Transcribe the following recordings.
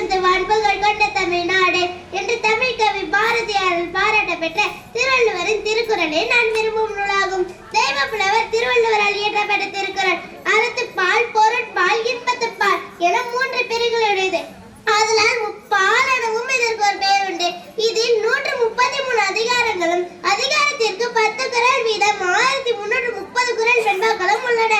சிறந்த பண்புகள் கொண்ட தமிழ்நாடு என்று தமிழ் கவி பாரதியாரில் பாராட்ட பெற்ற திருவள்ளுவரின் திருக்குறளே நான் விரும்பும் நூலாகும். தெய்வ புலவர் திருவள்ளுவரால் இயற்றப்பட்ட திருக்குறள். அறத்துப்பால் பொருட்பால் இன்பத்துப்பால் என மூன்று பிரிவுகளுடையது அதனால் முப்பால் எனவும் இதற்கு ஒரு பெயர் உண்டு. இதில் நூற்று முப்பத்தி மூணு அதிகாரங்களும் அதிகாரத்திற்கு பத்து குரல் வீதம் ஆயிரத்தி முன்னூற்று முப்பது குரல் வெண்பாக்களும் உள்ளன.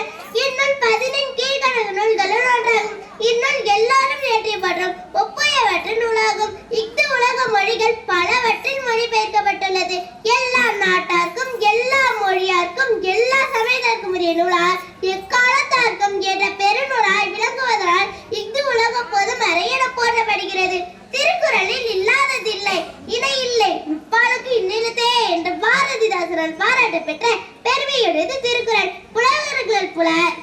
எல்லாரும் எல்லாரும் இயற்றப்படும் ஒப்பையவற்றின் நூலாகும் இஃது உலக மொழிகள் பலவற்றில் மொழிபெயர்க்கப்பட்டுள்ளது. எல்லா நாட்டார்க்கும் எல்லா மொழியார்க்கும் எல்லா சமயத்திற்கும் உரிய நூலார் எக்காலத்தார்க்கும் என்ற பெருநூலாய் விளங்குவதால் இஃது உலக பொது என போற்றப்படுகிறது. திருக்குறளில் இல்லாததில்லை இணை இல்லை. முப்பாலுக்கு இன்னிலத்தே என்று பாரதிதாசனால் பாராட்டு பெற்ற பெருமையுடையது திருக்குறள். புலவர்கள் புலர்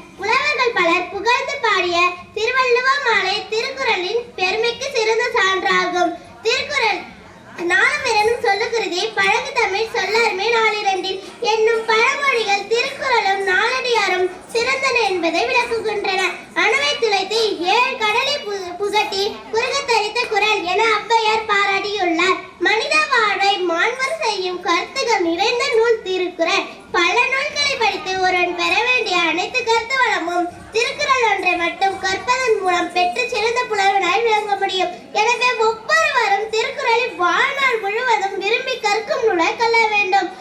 என்னும் பழமொழிகள் திருக்குறளும் நாளடியாரும் சிறந்தன என்பதை விளக்குகின்றன. அணுவை துளைத்து ஏழு கடலை பு- புகட்டி குறுகத்தரித்த குரல் என அப்பையார் பாராட்டியுள்ளார். மனித வாழ்வை மாண்பர் செய்யும் கருத்துகள் நிறைந்த நூல் திருக்குறள். பல நூல்களை படித்து ஒருவன் பெற வேண்டிய அனைத்து கருத்து வளமும் திருக்குறள் ஒன்றை மட்டும் கற்பதன் மூலம் பெற்று சிறந்த புலவனாய் விளங்க முடியும். எனவே ஒவ்வொருவரும் திருக்குறளை வாழ்நாள் முழுவதும் விரும்பி கற்கும் நூலை கல்ல வேண்டும்.